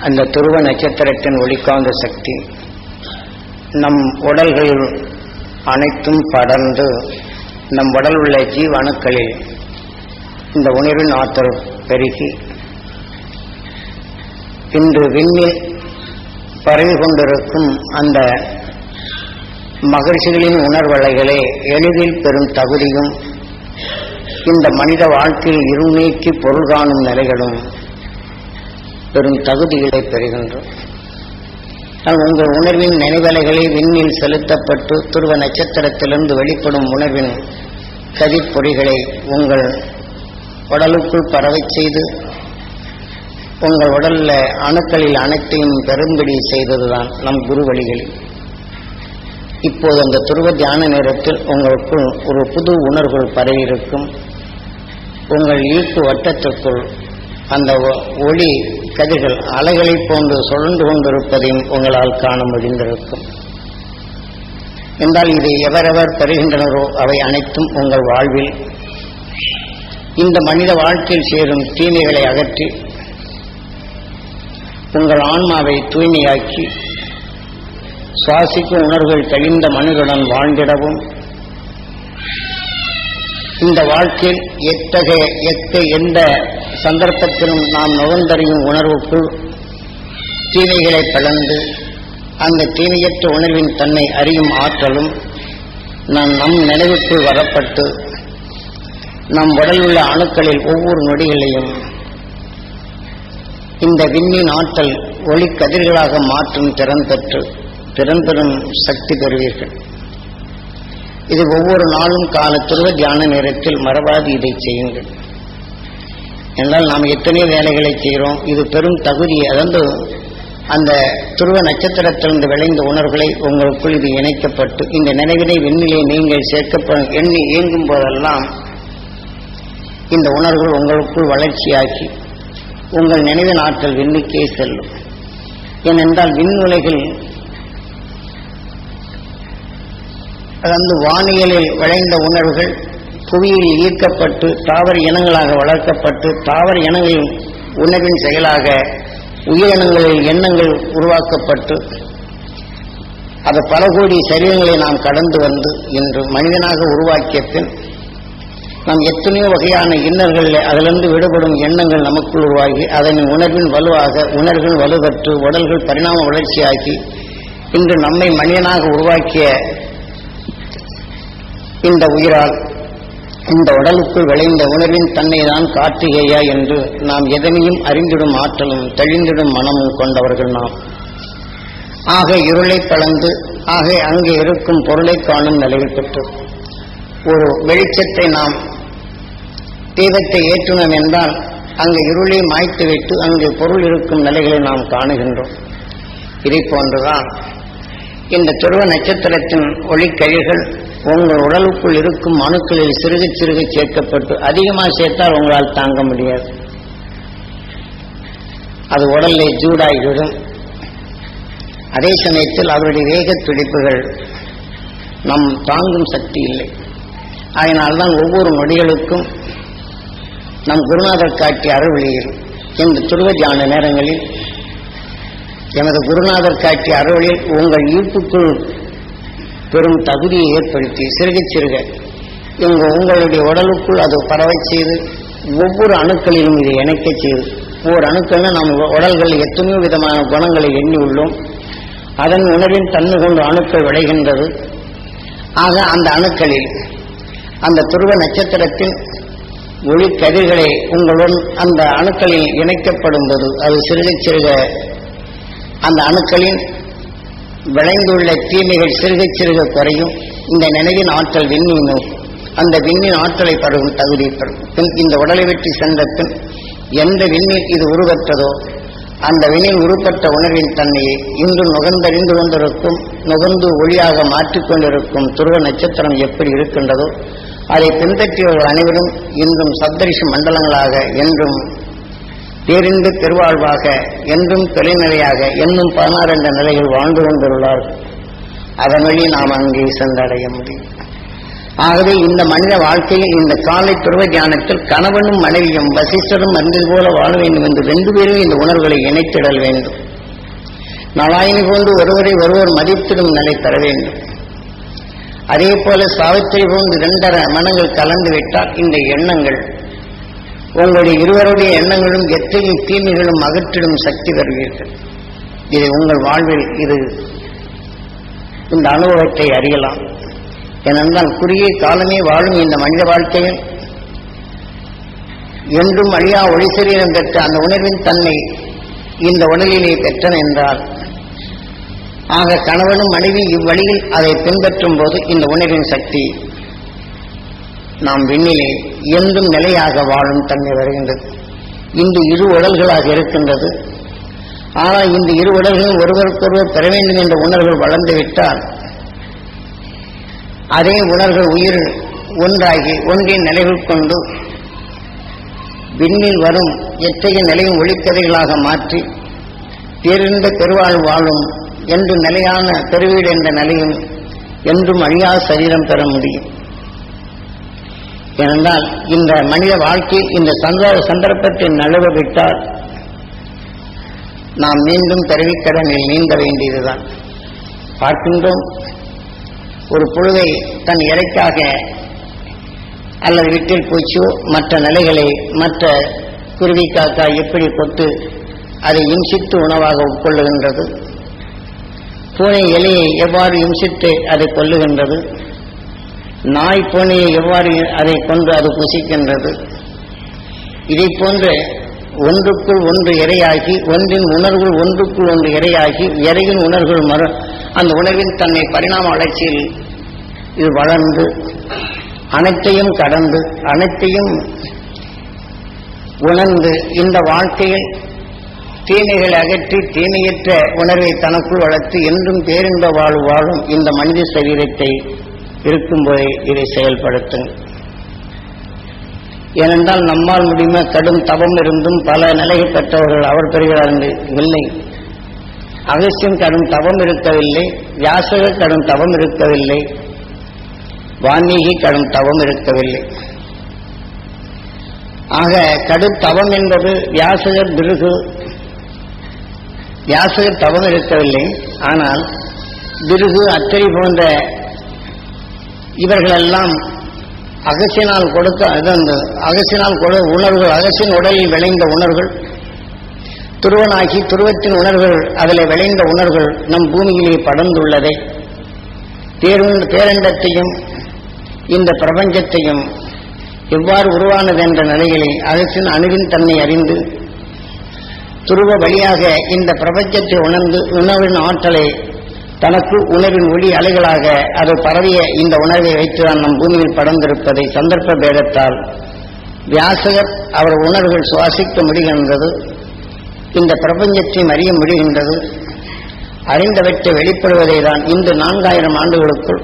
அந்த துருவ நட்சத்திரத்தின் ஒளிக்காந்த சக்தி. நம் உடல்களில் அனைத்தும் படர்ந்து நம் உடல் உள்ள ஜீவ அணுக்களில் இந்த உணர்வின் ஆற்றல் பெருகி இன்று விண்ணில் பரவி கொண்டிருக்கும் அந்த மகிழ்ச்சிகளின் உணர்வலைகளை எளிதில் பெறும் தகுதியும் இந்த மனித வாழ்க்கையில் இருநீக்கி பொருள் காணும் நிலைகளும் பெரும் தகுதிகளை பெறுகின்றோம். நான் உங்கள் உணர்வின் நினைவலைகளை விண்ணில் செலுத்தப்பட்டு துருவ நட்சத்திரத்திலிருந்து வெளிப்படும் உணர்வின் கதிப்பொறிகளை உங்கள் உடலுக்குள் பரவச் செய்து உங்கள் உடலில் அணுக்களில் அனைத்தையும் பெரும்படி செய்ததுதான் நம் குரு வழிகளில் இப்போது அந்த துருவ தியான நேரத்தில் உங்களுக்குள் ஒரு புது உணர்வுகள் பரவியிருக்கும். உங்கள் ஈர்ப்பு வட்டத்திற்குள் அந்த ஒ- ஒளி கதிர்கள் அலைகளைப் போன்று சுழன்று கொண்டிருப்பதையும் உங்களால் காண முடிந்திருக்கும். என்றால் இதை எவரெவர் பெறுகின்றனரோ அவை அனைத்தும் உங்கள் வாழ்வில். இந்த மனித வாழ்க்கையில் சேரும் தீமைகளை அகற்றி உங்கள் ஆன்மாவை தூய்மையாக்கி சுவாசிக்கும் உணர்வுகள் தெளிந்த மனிதனுடன் வாழ்ந்திடவும் இந்த வாழ்க்கையில் எத்தகைய எத்த எந்த சந்தர்ப்பத்திலும் நாம் நுகர்ந்தறியும் உணர்வுக்குள் தீமைகளை பிளந்து அந்த தீமையற்ற உணர்வின் தன்னை அறியும் ஆற்றலும் நம் நம் நினைவுக்குள் வரப்பட்டு நம் உடல் உள்ள அணுக்களில் ஒவ்வொரு நொடிகளையும் இந்த விண்ணின் ஆற்றல் ஒளிக்கதிர்களாக மாற்றும் திறன் பெற்று திறன் பெறும் சக்தி பெறுவீர்கள். இது ஒவ்வொரு நாளும் காலத்துருவ தியான நேரத்தில் மறவாது இதை செய்யுங்கள். என்றால் நாம் எத்தனை வேலைகளை செய்கிறோம். இது பெரும் தகுதி அதாவது அந்த துருவ நட்சத்திரத்திலிருந்து விளைந்த உணர்வுகளை உங்களுக்குள் இது இணைக்கப்பட்டு இந்த நினைவினை விண்ணிலே நீங்கள் சேர்க்கப்படும் எண்ணி இயங்கும் போதெல்லாம் இந்த உணர்வுகள் உங்களுக்குள் வளர்ச்சியாக்கி உங்கள் நினைவின் ஆற்றல் விண்ணுக்கே செல்லும். ஏனென்றால் விண்ணுலைகள் உலகில் அதாவது வானியலில் விளைந்த உணர்வுகள் புவியில் ஈர்க்கப்பட்டு தாவர இனங்களாக வளர்க்கப்பட்டு தாவர இனங்களின் உணர்வின் செயலாக உயிரினங்களில் எண்ணங்கள் உருவாக்கப்பட்டு அது பல கோடி சரீரங்களை நாம் கடந்து வந்து இன்று மனிதனாக உருவாக்கிய பின் நாம் எத்தனையோ வகையான இன்னர்கள் அதிலிருந்து விடுபடும் எண்ணங்கள் நமக்குள் உருவாகி அதன் உணர்வின் வலுவாக உணர்வின் வலுப்பெற்று உடல்கள் பரிணாம வளர்ச்சியாகி இன்று நம்மை மனிதனாக உருவாக்கிய இந்த உயிரால் இந்த உடலுக்குள் விளைந்த உணர்வின் தன்னை தான் காட்டுகையா என்று நாம் எதனையும் அறிந்திடும் ஆற்றலும் தெளிந்திடும் மனமும் கொண்டவர்கள் நாம். ஆக இருளை கலந்து ஆக அங்கே இருக்கும் பொருளை காணும் நிலையில் பெற்று ஒரு வெளிச்சத்தை நாம் தீபத்தை ஏற்றினோம் என்றால் அங்கு இருளை மாய்த்து வைத்து அங்கு பொருள் இருக்கும் நிலைகளை நாம் காணுகின்றோம். இதை போன்றுதான் இந்த துருவ நட்சத்திரத்தின் ஒளிக்கழிகள் உங்கள் உடலுக்குள் இருக்கும் அணுக்களில் சிறுக சிறுக சேர்க்கப்பட்டு அதிகமாக சேர்த்தால் உங்களால் தாங்க முடியாது. அது உடலை ஜூடாகிவிடும் அதே சமயத்தில் அவருடைய வேக துடிப்புகள் நம் தாங்கும் சக்தி இல்லை. அதனால்தான் ஒவ்வொரு நொடிகளுக்கும் நம் குருநாதர் காட்டிய அருள்வழியில் இந்த துருவ தியான நேரங்களில் எனது குருநாதர் காட்டிய அருளில் உங்கள் ஈர்ப்புக்குள் பெரும் தகுதியை ஏற்படுத்தி சிறுக சிறுக இங்கு உங்களுடைய உடலுக்குள் அது பரவச் செய்து ஒவ்வொரு அணுக்களிலும் இதை இணைக்கச் செய்து ஒவ்வொரு அணுக்களிலும் நம் உடல்கள் எத்தனையோ விதமான குணங்களை எண்ணி உள்ளோம். அதன் உணர்வின் தன்மை கொண்டு அணுக்கள் விளைகின்றது. ஆக அந்த அணுக்களில் அந்த துருவ நட்சத்திரத்தின் ஒளி கதிர்களை உங்களுடன் அந்த அணுக்களில் இணைக்கப்படும் போது அது சிறுக சிறுக அந்த அணுக்களின் விளைந்துள்ள தீமைகள் சிறுக சிறுக குறையும். இந்த நினைவின் ஆற்றல் விண்ணின் அந்த விண்ணின் ஆற்றலை பருகும் தகுதி பெறும் இந்த உடலை வெற்றி சென்ற பின் எந்த விண்ணில் இது உருவற்றதோ அந்த விண்ணில் உருப்பட்ட உணர்வின் தன்மையை இன்று நுகர்ந்தறிந்து கொண்டிருக்கும் நுகர்ந்து ஒளியாக மாற்றிக்கொண்டிருக்கும் துருவ நட்சத்திரம் எப்படி இருக்கின்றதோ அதை பின்பற்றியவர்கள் அனைவரும் இன்றும் சப்தரிஷி மண்டலங்களாக என்றும் பேரின்பு பெருவாழ்வாக என்றும் தொலைநிலையாக என்னும் பதினாறு என்ற நிலையில் வாழ்ந்து கொண்டுள்ளார்கள் அதன் வழி நாம் அங்கே சென்றடைய முடியும். ஆகவே இந்த மனித வாழ்க்கையில் இந்த காலை துருவ தியானத்தில் கணவனும் மனைவியும் வசிஷ்டரும் மருந்தில் போல வாழ வேண்டும் என்று ரெண்டு பேரும் இந்த உணர்வுகளை இணைத்திடல் வேண்டும். நலாயினி போன்று ஒருவரை ஒருவர் மதித்திடும் நிலை பெற வேண்டும். அதே போல சாவித்திரி போன்று இரண்டரை மனங்கள் கலந்து விட்டால் இந்த எண்ணங்கள் உங்களுடைய இருவருடைய எண்ணங்களும் எத்தனை தீமைகளும் அகற்றிடும் சக்தி பெறுவீர்கள். இதை உங்கள் வாழ்வில் இது இந்த அனுபவத்தை அறியலாம். ஏனென்றால் குறுகிய காலமே வாழும் இந்த மனித வாழ்க்கையில் என்றும் அழியா ஒளி சரீரம் பெற்ற அந்த உணர்வின் தன்மை இந்த உடலிலே பெற்றன என்றால் ஆக கணவனும் மனைவி இவ்வழியில் அதை பின்பற்றும் போது இந்த உணர்வின் சக்தி நாம் விண்ணிலே என்றும் நிலையாக வாழும் தன்மை வருகின்றது. இந்த இரு உடல்களாக இருக்கின்றது. ஆனால் இந்த இரு உடல்களும் ஒருவருக்கொருவர் பெற வேண்டும் என்ற உணர்வுகள் வளர்ந்துவிட்டால் அதே உணர்வுகள் உயிர் ஒன்றாகி ஒன்றின் நிலைகள் கொண்டு விண்ணில் வரும் எத்தகைய நிலையும் ஒளிக்கதைகளாக மாற்றி பேரிந்த பெருவாழ் வாழும் என்று நிலையான பெருவீடு என்ற நிலையும் என்றும் அழியா சரீரம் பெற முடியும். ஏனென்றால் இந்த மனித வாழ்க்கை இந்த சந்தோ சந்தர்ப்பத்தை நழுவவிட்டால் நாம் மீண்டும் பிறவிக்கடனில் நீந்த வேண்டியதுதான். பார்க்கின்றோம் ஒரு புழுவை தன் இறைக்காக அல்லது வீட்டில் பூச்சியோ மற்ற நிலைகளை மற்ற குருவி காக்கா எப்படி கொத்து அதை இம்சித்து உணவாக உட்கொள்ளுகின்றது. பூனை எலையை எவ்வாறு இம்சித்து அதை கொல்லுகின்றது. நாய் பூனையை எவ்வாறு அதை கொண்டு அது புசிக்கின்றது? இதை போன்று ஒன்றுக்குள் ஒன்று இரையாகி ஒன்றின் உணர்வுகள் ஒன்றுக்குள் ஒன்று இரையாகி இறையின் உணர்வுகள் மறு அந்த உணர்வின் தன்னை பரிணாம வளர்ச்சியில் இது வளர்ந்து அனைத்தையும் கடந்து அனைத்தையும் உணர்ந்து இந்த வாழ்க்கையில் தீமைகளை அகற்றி தீமையற்ற உணர்வை தனக்குள் வளர்த்து என்றும் பேரின்ப வாழ்வு வாழும் இந்த மனித சரீரத்தை இருக்கும்போதே இதை செயல்படுத்துங்கள் ஏனென்றால் நம்மால் முடியுமா கடும் தவம் இருந்தும் பல நிலைகள் பெற்றவர்கள் அவர் பெறுகிறார் என்று இல்லை. அகசியம் கடும் தவம் இருக்கவில்லை வியாசக கடும் தவம் இருக்கவில்லை வான்மீகி கடும் தவம் இருக்கவில்லை. ஆக கடும் தவம் என்பது வியாசகர் பிருகு வியாசகர் தவம் இருக்கவில்லை. ஆனால் பிருகு அத்திரி போன்ற இவர்களெல்லாம் அகசினால் கொடுக்க அது அந்த கொடு உணர்வுகள் அகசின் உடலில் விளைந்த உணர்வுகள் துருவனாகி துருவத்தின் உணர்வுகள் அதில் விளைந்த உணர்வுகள் நம் பூமியிலே படர்ந்துள்ளதை. பேருந்த பேரண்டத்தையும் இந்த பிரபஞ்சத்தையும் எவ்வாறு உருவானது என்ற நிலையிலே அகசின் அணுவின் தன்னை அறிந்து துருவ வழியாக இந்த பிரபஞ்சத்தை உணர்ந்து உணர்வின் ஆற்றலை தனக்கு உணர்வின் ஒளி அலைகளாக அது பரவிய இந்த உணர்வை வைத்துதான் நம் பூமியில் படர்ந்திருப்பதை சந்தர்ப்ப பேதத்தால் வியாசகர் அவர் உணர்வுகள் சுவாசிக்க முடிகின்றது. இந்த பிரபஞ்சத்தையும் அறிய முடிகின்றது. அறிந்தவற்றை வெளிப்படுவதை தான் இந்த நான்காயிரம் ஆண்டுகளுக்குள்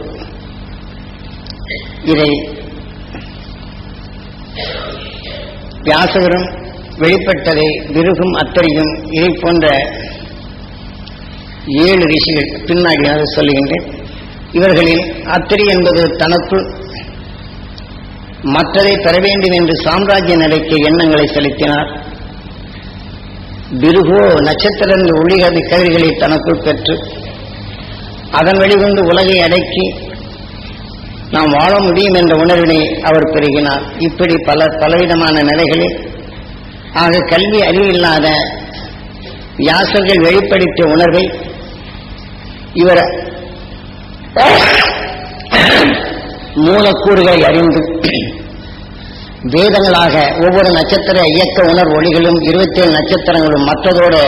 இதை வியாசகரும் வெளிப்பட்டதை விருகும் அத்தறியும் இதை போன்ற ஏழு ரிஷிகள் பின்னாடியாக சொல்லுகின்றேன். இவர்களில் அத்திரி என்பது தனக்குள் மற்றதை பெற வேண்டும் என்று சாம்ராஜ்ய நிலைக்கு எண்ணங்களை செலுத்தினார். பிருகோ நட்சத்திர ஒளிகதி கதிர்களை தனக்குள் பெற்று அதன் வெளிகொண்டு உலகை அடக்கி நாம் வாழ முடியும் என்ற உணர்வினை அவர் பெருகினார் இப்படி பல பலவிதமான நிலைகளில் ஆக கல்வி அறிவில்லாத வியாசர்கள் வெளிப்படுத்திய உணர்வை இவர். மூலக்கூறுகளை அறிந்து வேதங்களாக ஒவ்வொரு நட்சத்திர இயக்க உணர்வு ஒளிகளும் இருபத்தேழு நட்சத்திரங்களும் மற்றதோடு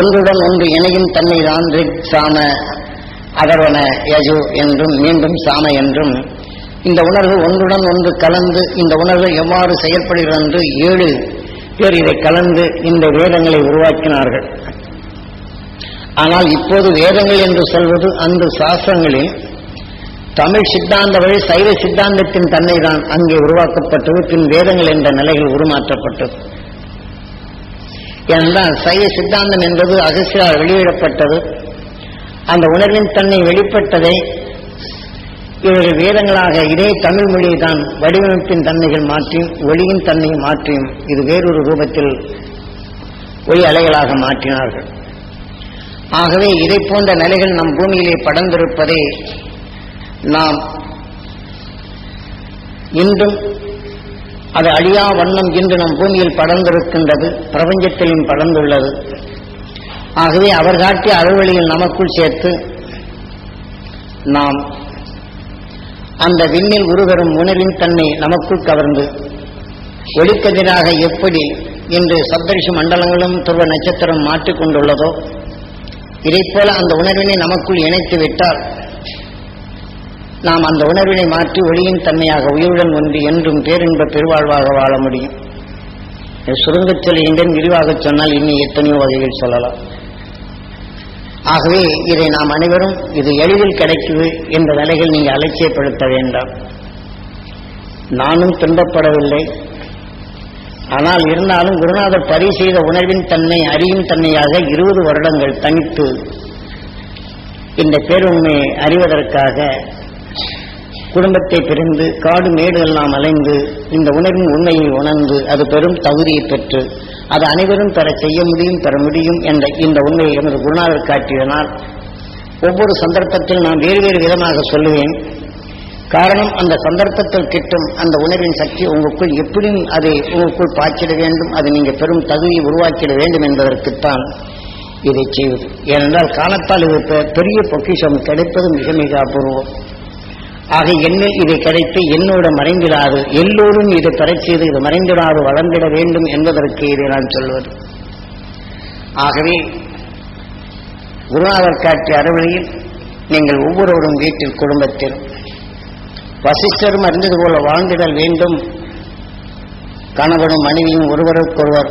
ஒன்றுடன் ஒன்று இணையும் தன்னை தான் ரிக் சாம அதர்வன யஜு என்றும் மீண்டும் சாம என்றும். இந்த உணர்வு ஒன்றுடன் ஒன்று கலந்து இந்த உணர்வு எவ்வாறு செயல்படுகிறது என்று ஏழு பேர் இதை கலந்து இந்த வேதங்களை உருவாக்கினார்கள். ஆனால் இப்போது வேதங்கள் என்று சொல்வது அந்த சாஸ்திரங்களில் தமிழ் சித்தாந்த வழி சைவ சித்தாந்தத்தின் தன்மை தான் அங்கே உருவாக்கப்பட்டது பின் வேதங்கள் என்ற நிலையில் உருமாற்றப்பட்டது. ஏனென்றால் சைவ சித்தாந்தம் என்பது அகசியால் வெளியிடப்பட்டது. அந்த உணர்வின் தன்மை வெளிப்பட்டதை இவர்கள் வேதங்களாக இதே தமிழ் மொழியை தான் வடிவமைப்பின் தன்மைகள் மாற்றியும் ஒளியின் தன்மையை மாற்றியும் இது வேறொரு ரூபத்தில் ஒளி அலைகளாக மாற்றினார்கள். ஆகவே இதை போன்ற நிலைகள் நம் பூமியிலே படர்ந்திருப்பதை நாம் இன்றும் அது அழியா வண்ணம் இன்று நம் பூமியில் படர்ந்திருக்கின்றது பிரபஞ்சத்திலும் படர்ந்துள்ளது. ஆகவே அவர் காட்டிய அறுவழியில் நமக்குள் சேர்த்து நாம் அந்த விண்ணில் உருவரும் உணர்வின் தன்மை நமக்குள் கவர்ந்து ஒளிக்கதிராக எப்படி இன்று சப்தரிஷி மண்டலங்களும் துருவ நட்சத்திரம் மாற்றிக்கொண்டுள்ளதோ இதைப்போல அந்த உணர்வினை நமக்குள் இணைத்து விட்டால் நாம் அந்த உணர்வினை மாற்றி ஒளியின் தன்மையாக உயிருடன் ஒன்று என்றும் பேரின்ப பெருவாழ்வாக வாழ முடியும். இதை சுருங்கச் சொல்லுகின்றேன் விரிவாகச் சொன்னால் இன்னும் எத்தனையோ வகையில் சொல்லலாம். ஆகவே இதை நாம் அனைவரும் இது எளிதில் கிடைக்குது என்ற நிலைகள் நீங்கள் அலட்சியப்படுத்த வேண்டாம். நானும் துன்பப்படவில்லை. ஆனால் இருந்தாலும் குருநாதர் பரி செய்த உணர்வின் தன்மை அறியும் தன்மையாக இருபது வருடங்கள் தனித்து இந்த பேருண்மையை அறிவதற்காக குடும்பத்தை பிரிந்து காடு மேடு எல்லாம் அலைந்து இந்த உணர்வின் உண்மையை உணர்ந்து அது பெரும் தகுதியை பெற்று அது அனைவரும் பெற செய்ய முடியும் பெற முடியும் என்ற இந்த உண்மையை எமது குருநாதர் காட்டியதனால் ஒவ்வொரு சந்தர்ப்பத்தில் நான் வேறு வேறு விதமாக சொல்லுவேன். காரணம் அந்த சந்தர்ப்பத்தில் கிட்டும் அந்த உணர்வின் சக்தி உங்களுக்குள் எப்படியும் அதை உங்களுக்குள் பாய்ச்சிட வேண்டும் அதை நீங்கள் பெரும் தகுதியை உருவாக்கிட வேண்டும் என்பதற்குத்தான் இதை செய்வது. ஏனென்றால் காலத்தால் இது பெரிய பொக்கிஷம் கிடைப்பது மிக மிக அபூர்வம். ஆக என்னில் இதை கிடைத்து என்னோட மறைந்திடாது எல்லோரும் இதை பெறச் செய்து இது மறைந்திடாது வளர்ந்திட வேண்டும் என்பதற்கு இதை நான் சொல்வது. ஆகவே குருநாதர் காட்டிய அறுவழியில் நீங்கள் ஒவ்வொருவரும் வீட்டில் குடும்பத்தில் வசிஷ்டரும் அறிந்தது போல வாழ்ந்திடல் வேண்டும். கணவனும் மனைவியும் ஒருவருக்கொருவர்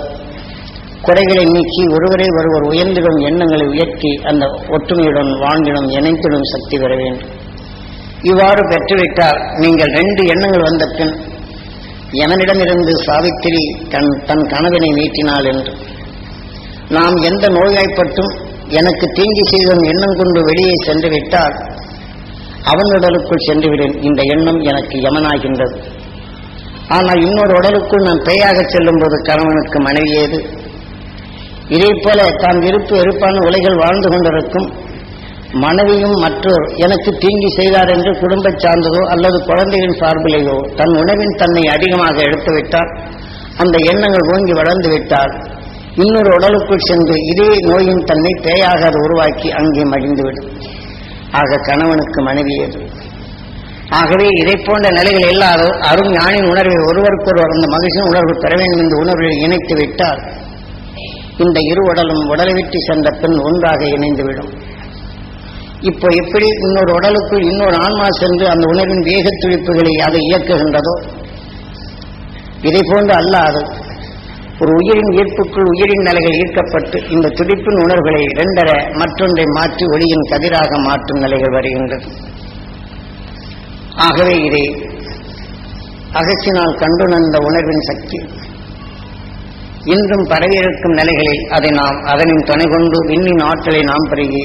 குறைகளை நீக்கி ஒருவரை ஒருவர் உயர்ந்திடும் எண்ணங்களை உயர்த்தி அந்த ஒற்றுமையுடன் வாழ்ந்திடும் இணைத்திடும் சக்தி பெற வேண்டும். இவ்வாறு பெற்றுவிட்டால் நீங்கள் ரெண்டு எண்ணங்கள் வந்த பின் எவனிடமிருந்து சாவித்திரி தன் தன் கனவினை நீட்டினாள் என்று. நாம் எந்த நோய்வாய்ப்பட்டும் எனக்கு தீங்கி செய்தும் எண்ணம் கொண்டு வெளியே சென்று விட்டால் அவன் உடலுக்குள் சென்றுவிடும் இந்த எண்ணம் எனக்கு யமனாகின்றது. ஆனால் இன்னொரு உடலுக்குள் நான் பேயாக செல்லும் போது கணவனுக்கு மனைவி ஏது? இதே போல தான் விருப்பு வெறுப்பான உலைகள் வாழ்ந்து கொண்டிருக்கும் மனைவியும் மற்றோர் எனக்கு தீங்கி செய்தார் என்று குடும்ப சார்ந்ததோ அல்லது குழந்தையின் சார்பிலேயோ தன் உணவின் தன்னை அதிகமாக எடுத்துவிட்டால் அந்த எண்ணங்கள் ஓங்கி வளர்ந்து விட்டால் இன்னொரு உடலுக்குள் சென்று இதே நோயின் தன்னை பேயாக அது உருவாக்கி அங்கே மகிழ்ந்துவிடும். ஆக கணவனுக்கு மனைவியது ஆகவே இதை போன்ற நிலைகள் இல்லாத அரும் ஞானின் உணர்வை ஒருவருக்கொருவர் அந்த மகிழ்ச்சியின் உணர்வு பெற வேண்டும் என்ற உணர்வில் இணைத்து விட்டால் இந்த இரு உடலும் உடலை விட்டு சென்ற பின் ஒன்றாக இணைந்துவிடும். இப்போ எப்படி இன்னொரு உடலுக்குள் இன்னொரு ஆன்மா சென்று அந்த உணர்வின் வேக துடிப்புகளை அதை இயக்குகின்றதோ? இதை போன்று அல்லாது ஒரு உயிரின் ஈர்ப்புக்குள் உயிரின் நிலைகள் ஈர்க்கப்பட்டு இந்த துடிப்பின் உணர்வுகளை இரண்டர மற்றொன்றை மாற்றி ஒளியின் கதிராக மாற்றும் நிலைகள் வருகின்றது. ஆகவே இதை அகற்றினால் கண்டுணர்ந்த உணர்வின் சக்தி. இன்றும் பரவியிருக்கும் நிலைகளில் அதை நாம் அதனின் துணை கொண்டு விண்ணின் ஆற்றலை நாம் பெருகி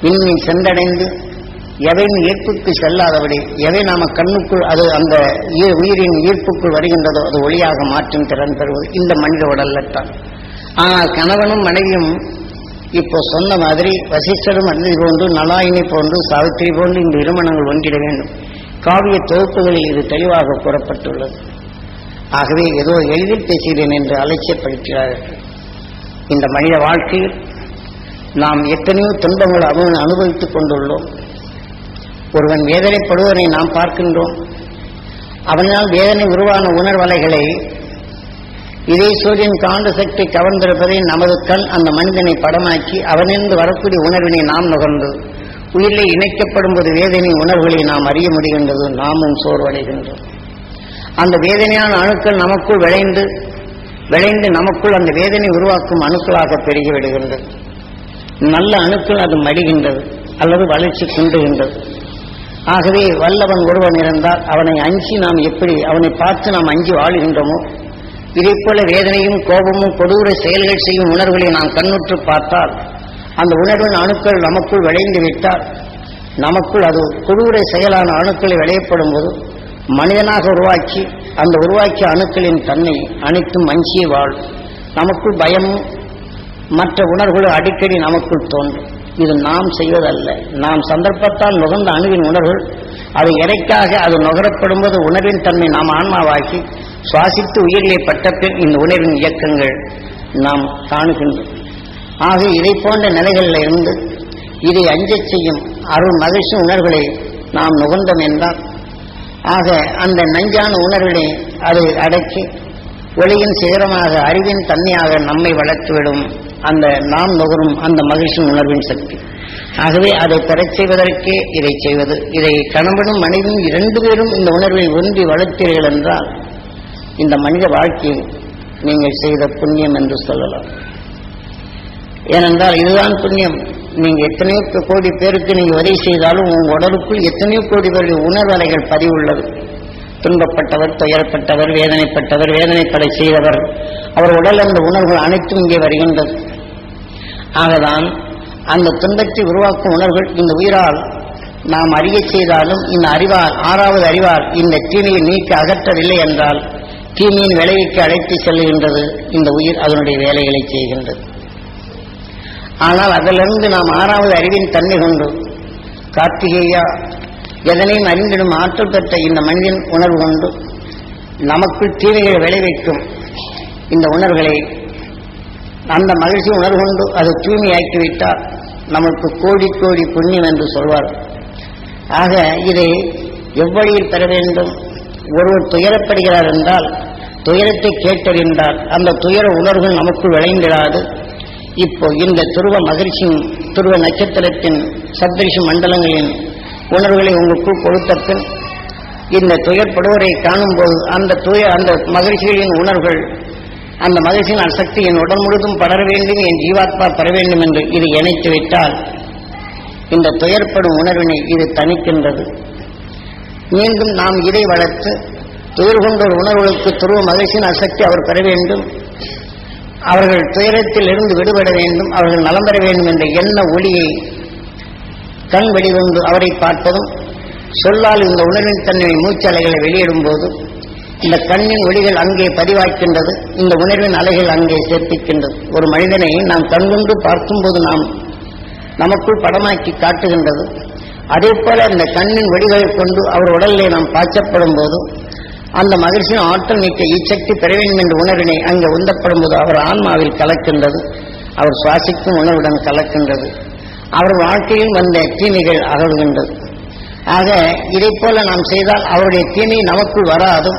விண்ணில் சென்றடைந்து எவையின் ஈர்ப்புக்கு செல்லாதபடி எவை நாம கண்ணுக்குள் அது அந்த உயிரின் ஈர்ப்புக்குள் வருகின்றதோ அது ஒளியாக மாற்றும் திறன் பெறுவது இந்த மனித உடல்லத்தான் ஆனால் கணவனும் மனைவியும் இப்போ சொன்ன மாதிரி வசிஷ்டரும் அருந்தி போன்று நலாயினி போன்று சாவித்திரி போன்று இந்த இருமணங்கள் ஒன்றிட வேண்டும். காவிய தொகுப்புகளில் இது தெளிவாக கூறப்பட்டுள்ளது. ஆகவே ஏதோ எளிதில் பேசுகிறேன் என்று அலட்சியப்படுத்துகிறார்கள் இந்த மனித வாழ்க்கையில் நாம் எத்தனையோ துன்பங்களை அவன் அனுபவித்துக் கொண்டுள்ளோம். ஒருவன் வேதனைப்படுவதை நாம் பார்க்கின்றோம். அவனால் வேதனை உருவான உணர்வலைகளை இதே சூரியன் காந்த சக்தி கவர்ந்திருப்பதை நமது கண் அந்த மனிதனை படமாக்கி அவனிருந்து வரக்கூடிய உணர்வினை நாம் நுகர்ந்து உயிரில் இணைக்கப்படும் போது வேதனை உணர்வுகளை நாம் அறிய முடிகின்றது நாமும் சோர்வடைகின்றோம். அந்த வேதனையான அணுக்கள் நமக்குள் விளைந்து விளைந்து நமக்குள் அந்த வேதனை உருவாக்கும் அணுக்களாக பெருகிவிடுகின்றது நல்ல அணுக்கள் அது மடிகின்றது அல்லது வளர்ச்சி குண்டுகின்றது ஆகவே வல்லவன் ஒருவன் இருந்தால் அவனை அஞ்சி நாம் எப்படி அவனை பார்த்து நாம் அஞ்சி வாழுகின்றோமோ? இதை போல வேதனையும் கோபமும் கொடூர செயல்கள் செய்யும் உணர்வுகளை நாம் கண்ணுற்று பார்த்தால் அந்த உணர்வின் அணுக்கள் நமக்குள் விளைந்து விட்டால் நமக்குள் அது கொடூர செயலான அணுக்களை விளையப்படும் போது மனிதனாக உருவாக்கி அந்த உருவாக்கிய அணுக்களின் தன்னை அனைத்தும் மஞ்சிய வாழ். நமக்குள் பயமும் மற்ற உணர்வுகள் அடிக்கடி நமக்குள் தோன்றும். இது நாம் செய்வதல்ல. நாம் சந்தர்ப்பத்தால் நுகர்ந்த அணுவின் உணர்வு அது எடைக்காக அது நுகரப்படும் போது உணர்வின் தன்மை நாம் ஆன்மாவாக்கி சுவாசித்து உயிரிலே பட்ட பின் இந்த உணர்வின் இயக்கங்கள் நாம் காணுகின்றோம். ஆக இதை போன்ற நிலைகளில் இருந்து இதை அஞ்சச் செய்யும் அருள் மகிழ்ச்சி உணர்வுகளை நாம் நுகர்ந்தோம் என்றால் ஆக அந்த நஞ்சான உணர்வினை அது அடக்கி ஒளியின் சிகரமாக அறிவின் தன்மையாக நம்மை வளர்த்துவிடும். அந்த நாம் நுகரும் அந்த மகிழ்ச்சியின் உணர்வின் சக்தி. ஆகவே அதை பெறச் செய்வதற்கே இதை செய்வது. இதை கணவனும் மனைவியும் இரண்டு பேரும் இந்த உணர்வை ஒன்றி வளர்த்தீர்கள் என்றால் இந்த மனித வாழ்க்கையை நீங்கள் செய்த புண்ணியம் என்று சொல்லலாம். ஏனென்றால் இதுதான் புண்ணியம். நீங்க எத்தனையோ கோடி பேருக்கு நீங்க உதவி செய்தாலும் உங்க உடலுக்குள் எத்தனையோ கோடி பேருடைய உணர்வலைகள் பதிவுள்ளது. துன்பப்பட்டவர் துயரப்பட்டவர் வேதனைப்பட்டவர் வேதனைப்படை செய்தவர். அவர் உடல் அந்த உணர்வுகள் அனைத்தும் இங்கே வருகின்றது. ஆகதான் அந்த துன்பத்தை உருவாக்கும் உணர்வுகள் இந்த உயிரால் நாம் அறிய செய்தாலும் இந்த அறிவால் ஆறாவது அறிவால் இந்த தீமையை நீக்க அகற்றவில்லை என்றால் தீமையின் விளைவிக்கு அழைத்து செல்லுகின்றது இந்த உயிர் அதனுடைய வேலைகளை செய்கின்றது. ஆனால் அதிலிருந்து நாம் ஆறாவது அறிவின் தன்மை கொண்டு கார்த்திகேயா எதனையும் அறிந்திடும் ஆற்றல் பெற்ற இந்த மனிதன் உணர்வு கொண்டு நமக்குள் தீமைகளை விளைவிக்கும் இந்த உணர்வுகளை அந்த மகிழ்ச்சி உணர்வு கொண்டு தூய்மையாக்கிவிட்டால் நமக்கு கோடி கோடி புண்ணியம் என்று சொல்வார். ஆக இதை எவ்வழியில் பெற வேண்டும்? ஒருவர் துயரப்படுகிறார் என்றால் துயரத்தை கேட்டறிந்தால் அந்த துயர உணர்வுகள் நமக்கு விளைந்திடாது. இப்போ இந்த துருவ மகிழ்ச்சியின் துருவ நட்சத்திரத்தின் சப்தரிஷி மண்டலங்களின் உணர்வுகளை உங்களுக்குள் கொடுத்த பின் இந்த துயர்படுவரை காணும்போது அந்த துய அந்த மகிழ்ச்சிகளின் உணர்வுகள் அந்த மகிழ்ச்சியின் அசக்தி என் உடல் முழுதும் படர வேண்டும் என் ஜீவாத்மா பெற வேண்டும் என்று இது இணைத்து விட்டால் இந்த துயர்ப்படும் உணர்வினை இது தணிக்கின்றது. மீண்டும் நாம் இதை வளர்த்து துயர் கொண்ட உணர்வுகளுக்கு துருவ மகிழ்ச்சியின் அசக்தி அவர் பெற வேண்டும். அவர்கள் துயரத்தில் இருந்து விடுபட வேண்டும் அவர்கள் நலம் பெற வேண்டும் என்ற எண்ண ஒளியை கண் வெளிவந்து அவரை பார்ப்பதும் சொல்லால் இந்த உணர்வின் தன்மை மூச்சலைகளை வெளியிடும் போதும் இந்த கண்ணின் ஒளிகள் அங்கே பதிவாக்கின்றது இந்த உணர்வின் அலைகள் அங்கே சேர்ப்பிக்கின்றது ஒரு மனிதனை நாம் கண்கொண்டு பார்க்கும்போது நாம் நமக்குள் படமாக்கி காட்டுகின்றது. அதே போல இந்த கண்ணின் ஒளிகளை கொண்டு அவர் உடலிலே நாம் பாய்ச்சப்படும் போது அந்த மகிழ்ச்சியின் ஆற்றல் மிக்க இச்சக்தி பெற வேண்டும் என்ற உணர்வினை அங்கே உந்தப்படும் போது அவர் ஆன்மாவில் கலக்கின்றது. அவர் சுவாசிக்கும் உணர்வுடன் கலக்கின்றது. அவர் வாழ்க்கையில் வந்த தீமைகள் அகழ்கின்றது. ஆக இதை போல நாம் செய்தால் அவருடைய தீமை நமக்குள் வராதும்.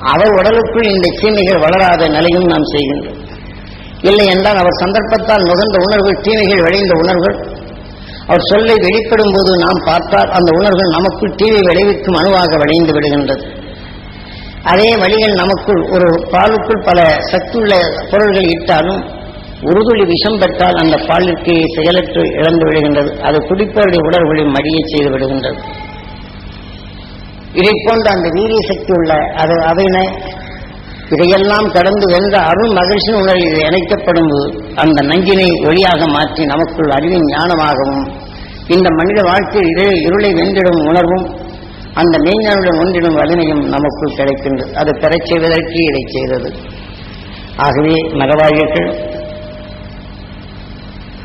அவர் உடலுக்குள் இந்த தீமைகள் வளராத நிலையும் நாம் செய்கின்றோம். இல்லை என்றால் அவர் சந்தர்ப்பத்தால் நுகர்ந்த உணர்வுகள் தீமைகள் விளைந்த உணர்வுகள். அவர் சொல்லை வெளிப்படும் போது நாம் பார்த்தால் அந்த உணர்வுகள் நமக்குள் தீமை விளைவிக்கும் அணுவாக விளைந்து விடுகின்றது. அதே வழியில் நமக்குள் ஒரு பாலுக்குள் பல சக்தியுள்ள பொருள்கள் இட்டாலும் உறுதுளி விஷம் பெற்றால் அந்த பாலிற்கு செயலற்று இழந்து விடுகின்றது. அது குடிப்பவருடைய உடல்களில் மடியை செய்து விடுகின்றது. இதை போன்ற அந்த வீரிய சக்தி உள்ள அது அவையினை இதையெல்லாம் கடந்து வென்ற அருள் மகிழ்ச்சி உணர்வு இது இணைக்கப்படும் அந்த நஞ்சினை ஒளியாக மாற்றி நமக்குள் அறிவின் ஞானமாகவும் இந்த மனித வாழ்க்கையில் இரு இருளை வென்றிடும் உணர்வும் அந்த மெய்ஞானுடன் ஒன்றிடும் வலிமையும் நமக்குள் கிடைக்கின்றது அது பெறச் செய்வதற்கு இதை செய்தது. ஆகவே மகவாழ்கள்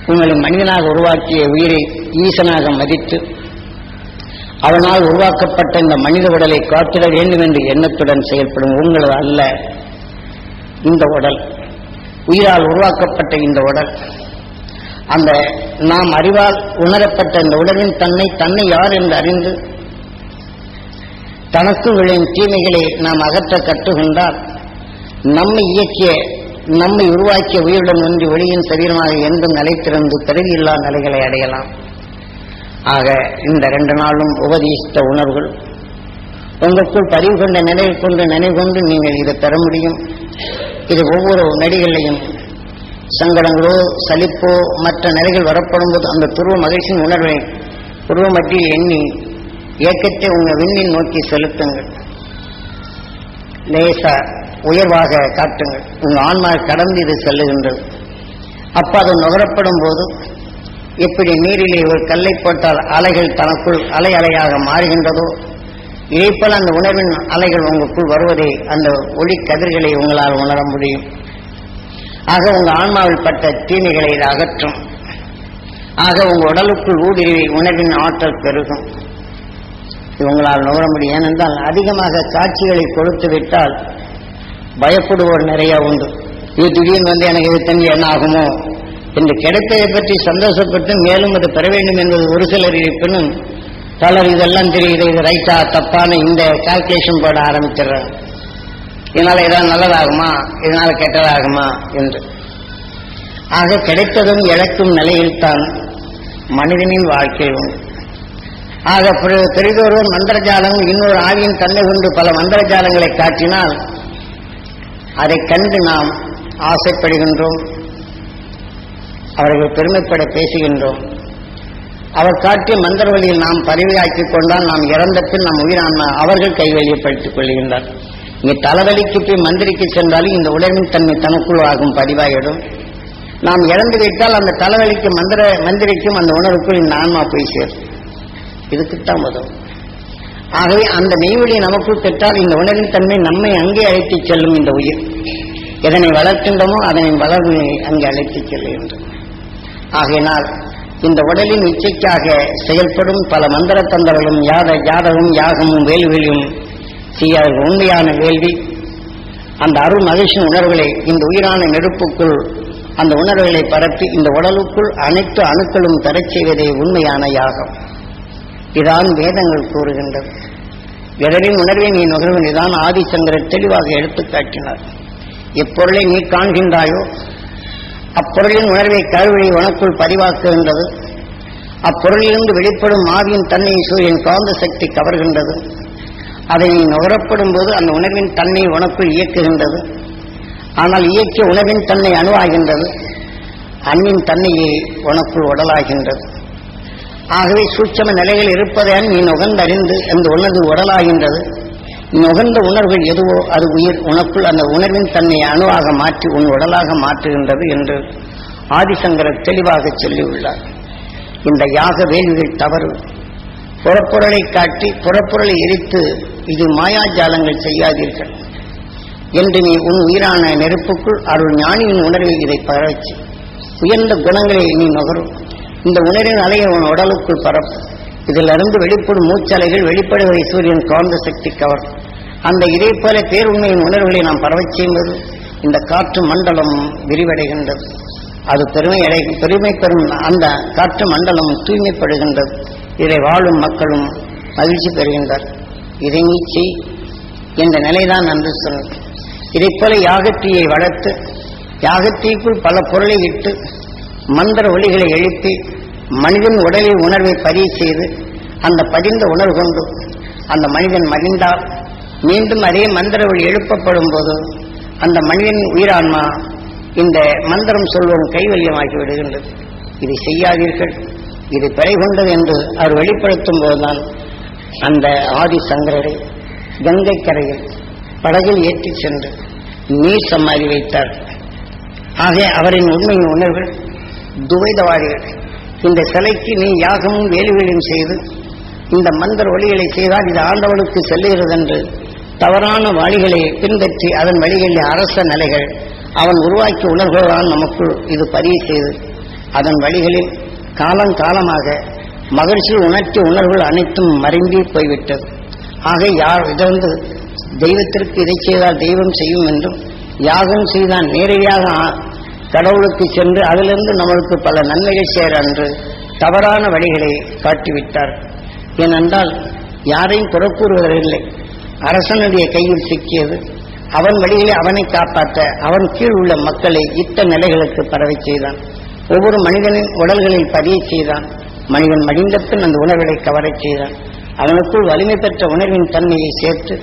உங்களை மனிதனாக உருவாக்கிய உயிரை ஈசனாக மதித்து அவனால் உருவாக்கப்பட்ட இந்த மனித உடலை காத்திட வேண்டும் என்ற எண்ணத்துடன் செயல்படும் உங்களது அல்ல இந்த உடல். உயிரால் உருவாக்கப்பட்ட இந்த உடல். அந்த நாம் அறிவால் உணரப்பட்ட இந்த உடலின் தன்னை தன்னை யார் என்று அறிந்து தனக்கு விளையும் தீமைகளை நாம் அகற்ற கற்றுக்கொண்டால் நம்மை இயக்கிய நம்மை உருவாக்கிய உயிருடன் ஒன்றி ஒளியின் சரீரமாக என்றும் நிலைத்திருந்து பிறவியில்லா நிலைகளை அடையலாம். ஆக இந்த ரெண்டு நாளும் உபதேசித்த உணர்வுகள். உங்களுக்குள் பதிவு கொண்ட நிலை கொண்டு நினைவு கொண்டு நீங்கள் இதை பெற முடியும். இது ஒவ்வொரு நடிகளையும் சங்கடங்களோ சலிப்போ மற்ற நிலைகள் வரப்படும் போது அந்த துருவ மகிழ்ச்சியின் உணர்வை துருவ மத்தியில் எண்ணி இயக்கத்தை உங்கள் விண்ணில் நோக்கி செலுத்துங்கள். லேசா உயர்வாக காட்டுங்கள். உங்கள் ஆன்மா கடந்து இது செல்லுகின்றது. அப்போ அது நுகரப்படும் போது எப்படி நீரிலே ஒரு கல்லை போட்டால் அலைகள் தனக்குள் அலை அலையாக மாறுகின்றதோ இதேபோல் அந்த உணர்வின் அலைகள் உங்களுக்குள் வருவதை அந்த ஒளி கதிர்களை உங்களால் உணர முடியும். ஆக உங்க ஆன்மாவில் பட்ட தீமைகளை இது அகற்றும். ஆக உங்க உடலுக்குள் ஊடுருவி உணர்வின் ஆற்றல் பெருகும். இவங்களால் உங்களால் நுகர முடியும். ஏனென்றால் அதிகமாக காட்சிகளை கொடுத்து விட்டால் பயப்படுவோர் நிறைய உண்டு. இது திடீர்னு வந்து எனக்கு இது தண்ணி என்ன ஆகுமோ இந்த கிடைத்ததை பற்றி சந்தோஷப்பட்டு மேலும் அது பெற வேண்டும் என்பது ஒரு சிலர் இருப்பினும் பலர் இதெல்லாம் தெரியுது இது ரைட்டா தப்பான இந்த கால்குலேஷன் போட ஆரம்பிச்சிடுறாங்க. இதனால ஏதாவது நல்லதாகுமா? இதனால கெட்டதாகுமா? என்று. ஆக கிடைத்ததும் இழக்கும் நிலையில்தான் மனிதனின் வாழ்க்கை உண்டு. ஆக பிற- பெரிதொருவர் மந்திரஜாலம் இன்னொரு ஆவியின் தன்னை கொண்டு பல மந்திரஜாலங்களை காட்டினால் அதைக் கண்டு நாம் ஆசைப்படுகின்றோம். அவர்கள் பெருமைப்பட பேசுகின்றோம். அவர் காட்டிய மந்திர வழியில் நாம் பரிவையாக்கிக் கொண்டால் நாம் இறந்த பின் நம் உயிரான்மா அவர்கள் கைவழியப்படுத்திக் கொள்கின்றார். இங்கே தலைவலிக்கு போய் மந்திரிக்கு சென்றாலும் இந்த உடலின் தன்மை தனக்குள் ஆகும் பதிவாயிடும். நாம் இறந்து விட்டால் அந்த தலைவலிக்கு மந்திர மந்திரிக்கும் அந்த உணர்வுக்குள் இந்த ஆன்மா போய் சேரும். இதுக்குத்தான் உதவும் ஆகவே அந்த மெய்வெளி நமக்குள் பெற்றால் இந்த உணர்வின் தன்மை நம்மை அங்கே அழைத்துச் செல்லும் இந்த உயிர். எதனை வளர்க்கின்றமோ அதனை வளர்வு அங்கே அழைத்துச் செல்கின்றோம் ஆகையினால் இந்த உடலின் இச்சைக்காக செயல்படும் பல மந்திர தந்தர்களும் யாத ஜாதகம் யாகமும் வேல்விழியும் செய்யாத உண்மையான வேள்வி. அந்த அருள் மகிழ்ச்சியின் உணர்வுகளை இந்த உயிரான நெருப்புக்குள் அந்த உணர்வுகளை பரப்பி இந்த உடலுக்குள் அனைத்து அணுக்களும் தரச் செய்வதே உண்மையான யாகம். இதான் வேதங்கள் கூறுகின்றது. எதரின் உணர்வை நீ நுகர்வு இதான் ஆதிசங்கரர் தெளிவாக எடுத்துக்காட்டினார் எப்பொருளை நீ காண்கின்றாயோ அப்பொருளின் உணர்வை கருவழி உனக்குள் பதிவாக்குகின்றது. அப்பொருளிலிருந்து வெளிப்படும் ஆவியின் தன்மையை சூரியன் காந்த சக்தி கவர்கின்றது. அதை நீ நுகரப்படும் போது அந்த உணர்வின் தன்மை உனக்குள் இயக்குகின்றது. ஆனால் இயக்கிய உணர்வின் தன்மை அணுவாகின்றது. அன்னின் தன்மையை உனக்குள் உடலாகின்றது. ஆகவே சூட்சம நிலைகள் இருப்பதால் நீ நுகர்ந்தறிந்து அந்த உணர்வு உடலாகின்றது. நுகர்ந்த உணர்வுகள் எதுவோ அது உயிர் உனக்குள் அந்த உணர்வின் தன்னை அணுவாக மாற்றி உன் உடலாக மாற்றுகின்றது என்று ஆதிசங்கரர் தெளிவாக சொல்லியுள்ளார். இந்த யாக வேள்விகள் தவறு. புறப்பொருளை காட்டி புறப்பொருளை எரித்து இது மாயாஜாலங்கள் செய்யாதீர்கள் என்று நீ உன் உயிரான நெருப்புக்குள் அருள் ஞானியின் உணர்வை இதை பரவச்சு உயர்ந்த குணங்களை நீ நுகரும். இந்த உணரின் அலையை உன் உடலுக்குள் பரப்பும் இதிலிருந்து வெளிப்படும் மூச்சலைகள் வெளிப்படுவதை சூரியன் காந்த சக்தி கவர் அந்த இதே போல பேருண்மையின் உணர்வுகளை நாம் பரவச் செய்யும்போது இந்த காற்று மண்டலம் விரிவடைகின்றது. அது பெருமை அடை பெருமை பெறும் அந்த காற்று மண்டலம் தூய்மைப்படுகின்றது. இதை வாழும் மக்களும் மகிழ்ச்சி பெறுகின்றார். இதை நீச்சி இந்த என்ற நிலைதான் நன்றி சொன்னது இதைப் போல யாகத்தீயை வளர்த்து யாகத்தீக்குள் பல பொருளை இட்டு மந்திர ஒளிகளை எழுப்பி மனிதன் உடலில் உணர்வை பதிவு செய்து அந்த பதிந்த உணர்வு கொண்டு அந்த மனிதன் மகிழ்ந்தால் மீண்டும் அதே மந்திர ஒளி எழுப்பப்படும் போது அந்த மனிதனின் உயிரான்மா இந்த மந்திரம் சொல்வதும் கைவல்யமாகி விடுகின்றது. இதை செய்யாதீர்கள். இது பிறை கொண்டது என்று அவர் வெளிப்படுத்தும் போதுதான் அந்த ஆதி சங்கரரை கங்கை கரையில் படகில் ஏற்றிச் சென்று நீர் சமாதி வைத்தார். ஆக அவரின் உண்மையின் உணர்வுகள் துவைதவாதிகள். இந்த சிலைக்கு நீ யாகமும் வேலுவையும் செய்து இந்த மந்திர ஒளிகளை செய்தால் இது ஆண்டவனுக்கு செல்லுகிறது என்று தவறான வழிகளை பின்பற்றி அதன் வழிகளில் அரச நிலைகள் அவன் உருவாக்கிய உணர்வுகளால் நமக்குள் இது பதிவு செய்து அதன் வழிகளில் காலங்காலமாக மகிழ்ச்சி உணர்ச்சி உணர்வுகள் அனைத்தும் மறைந்தே போய்விட்டது. ஆக யார் இதழ்ந்து தெய்வத்திற்கு இதை செய்தால் தெய்வம் செய்யும் என்றும் யாகம் செய்தான் நேரடியாக ஆ- கடவுளுக்கு சென்று அதிலிருந்து நம்மளுக்கு பல நன்மைகள் சேர அன்று தவறான வழிகளை காட்டிவிட்டார். ஏனென்றால் யாரையும் குறக்கூறுவதில்லை அரசனுடைய கையில் சிக்கியது. அவன் வழியிலே அவனை காப்பாற்ற அவன் கீழ் உள்ள மக்களை இத்த நிலைகளுக்கு பரவச் செய்தான். ஒவ்வொரு மனிதனின் உடல்களில் பதிய செய்தான். மனிதன் மடிந்த பின் அந்த உணர்வுகளை கவரச் செய்தான். அவனுக்குள் வலிமை பெற்ற உணர்வின் தன்மையை சேர்த்து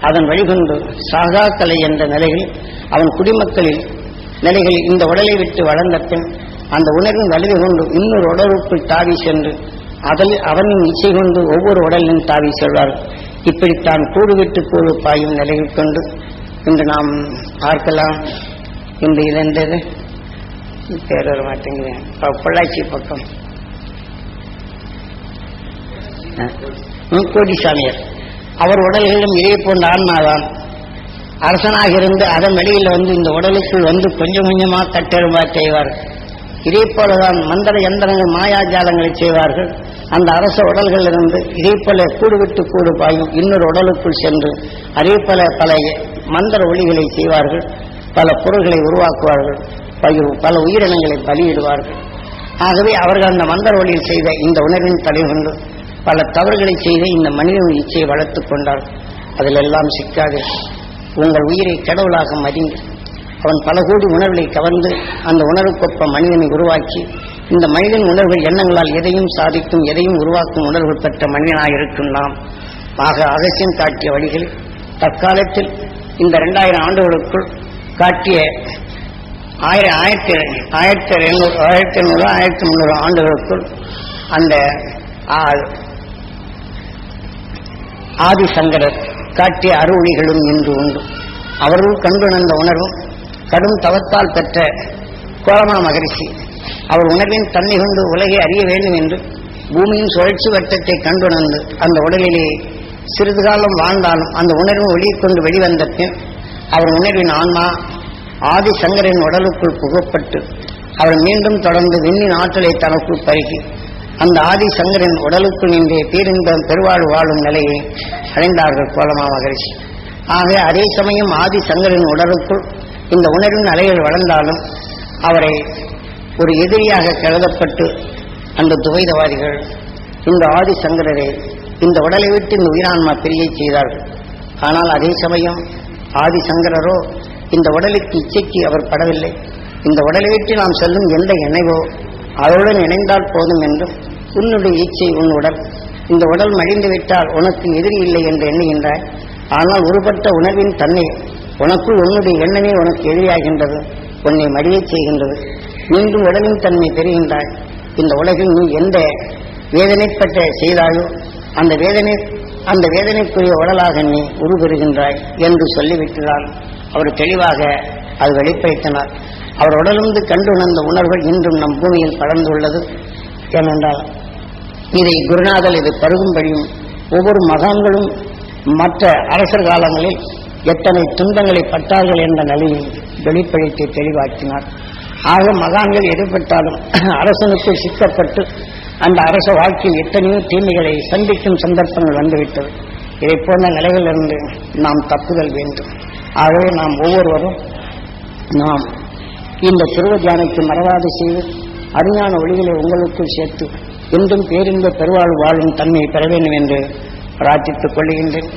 அதன் வழிகொண்டு சாகா கலை என்ற நிலையில் அவன் குடிமக்களில் நிலைகளில் இந்த உடலை விட்டு வளர்ந்த பின் அந்த உணர்வின் வலிமை கொண்டு இன்னொரு உடலுக்குள் தாவி சென்று அதில் அவனின் இச்சை கொண்டு ஒவ்வொரு உடலிலும் தாவி செல்வார். இப்படித்தான் கூறுவிட்டு கூறு பாயும் நிலையில் கொண்டு இன்று நாம் பார்க்கலாம். இன்று இழந்தது பேர் வர மாட்டேங்கிறேன் பொள்ளாச்சி பக்கம். கோடி சாமியார் அவர் உடல்களிலும் இதே போன்ற ஆன்மாதான். அரசனாக இருந்து அதன் வழியில் வந்து இந்த உடலுக்குள் வந்து கொஞ்சம் கொஞ்சமாக கட்டெரும்பா செய்வார். இதே போலதான் மந்திர யந்திரங்கள் மாயாஜாலங்களை செய்வார்கள். அந்த அரச உடல்களிலிருந்து இதே போல கூடுவிட்டு கூடு பாயும் இன்னொரு உடலுக்குள் சென்று அதே போல பல மந்திர ஒளிகளை செய்வார்கள். பல பொருள்களை உருவாக்குவார்கள். பயிர் பல உயிரினங்களை பலியிடுவார்கள். ஆகவே அவர்கள் அந்த மந்திர ஒளியில் செய்த இந்த உணர்வின் தலைவர்கள் பல தவறுகளை செய்து இந்த மனித இச்சையை வளர்த்துக் கொண்டார் அதிலெல்லாம் சிக்காது. உங்கள் உயிரை கடவுளாக மதிந்து அவன் பல கோடி உணர்வுகளை கவர்ந்து அந்த உணர்வுக்கொப்ப மனிதனை உருவாக்கி இந்த மனிதன் உணர்வுகள் எண்ணங்களால் எதையும் சாதிக்கும் எதையும் உருவாக்கும் உணர்வுகள் பெற்ற மனிதனாக இருக்கும் நாம். ஆக அகசியம் காட்டிய வழிகளில் தற்காலத்தில் இந்த இரண்டாயிரம் ஆண்டுகளுக்குள் காட்டிய ஆயிரம் ஆயிரத்தி ஆயிரத்தி எழுநூறு ஆயிரத்தி எழுநூறு ஆயிரத்தி முந்நூறு ஆண்டுகளுக்குள் அந்த ஆ- ஆதிசங்கரர் காட்டிய அருளிகளும் இன்று உண்டு. அவர்கள் கண்டுணர்ந்த உணர்வும் கடும் தவத்தால் பெற்ற கோலமா மகரிஷி. அவர் உணர்வின் தன்மை கொண்டு உலகை அறிய வேண்டும் என்று பூமியின் சுழற்சி வட்டத்தை கண்டுணர்ந்து அந்த உடலிலே சிறிது காலம் வாழ்ந்தாலும் அந்த உணர்வு வெளிக்கொண்டு வெளிவந்த பின் அவர் உணர்வின் ஆன்மா ஆதிசங்கரின் உடலுக்குள் புகப்பட்டு அவர் மீண்டும் தொடர்ந்து விண்ணின் ஆற்றலை தனக்குள் பருகி அந்த ஆதிசங்கரின் உடலுக்குள் நின்றே பேரின்பம் பெருவாழ் வாழும் நிலையை அடைந்தார்கள் கோலமா மகரிஷி. ஆக அதே சமயம் ஆதிசங்கரின் உடலுக்குள் இந்த உணர்வின் அலைகள் வளர்ந்தாலும் அவரை ஒரு எதிரியாக கருதப்பட்டு அந்த துவைதவாதிகள் இந்த ஆதிசங்கரரை இந்த உடலை விட்டு இந்த உயிரான்மா பிரியச் செய்தார்கள். ஆனால் அதே சமயம் ஆதிசங்கரரோ இந்த உடலுக்கு இச்சைக்கு அவர் படவில்லை. இந்த உடலை விட்டு நாம் செல்லும் எந்த இணைவோ அவருடன் இணைந்தால் போதும் என்றும் உன்னுடைய இச்சை உன் உடல். இந்த உடல் மடிந்து விட்டால் உனக்கு எதிரி இல்லை என்று எண்ணுகின்றாய். ஆனால் உருப்பட்ட உணர்வின் தன்மை உனக்குள் உன்னுடைய எண்ணமே உனக்கு எதிரியாகின்றது. உன்னை மடியச் செய்கின்றது. மீண்டும் உடலின் தன்மை பெறுகின்றாய் இந்த உலகில் நீ எந்த வேதனைப்பட்ட செய்தாயோ அந்த வேதனை அந்த வேதனைக்குரிய உடலாக நீ உருபெறுகின்றாய் என்று சொல்லிவிட்டுதான் அவர் தெளிவாக அது வெளிப்படுத்தினார். அவர் உடலிருந்து கண்டு உணர்ந்த உணர்வுகள் இன்றும் நம் பூமியில் படர்ந்துள்ளது. ஏனென்றால் இதை குருநாதல் இது பருகும்படியும் ஒவ்வொரு மகான்களும் மற்ற அரசர் காலங்களில் எத்தனை துன்பங்களை பட்டார்கள் என்ற நிலையை வெளிப்படுத்தி தெளிவாக்கினார். ஆக மகான்கள் எதிர்பட்டாலும் அரசனுக்கு சிக்கப்பட்டு அந்த அரச வாழ்க்கையில் எத்தனையோ தீமைகளை சந்திக்கும் சந்தர்ப்பங்கள் வந்துவிட்டது. இதை போன்ற நிலைகளிலிருந்து நாம் தப்புதல் வேண்டும். ஆகவே நாம் ஒவ்வொருவரும் நாம் இந்த சிறுவ தியானத்தை மறவாது செய்து அருமையான ஒளிகளை உங்களுக்குள் சேர்த்து என்றும் பேரின்ப பெருவாழ் வாழும் தன்மையை பெற வேண்டும் என்று பிரார்த்தித்துக் கொள்கின்றேன்.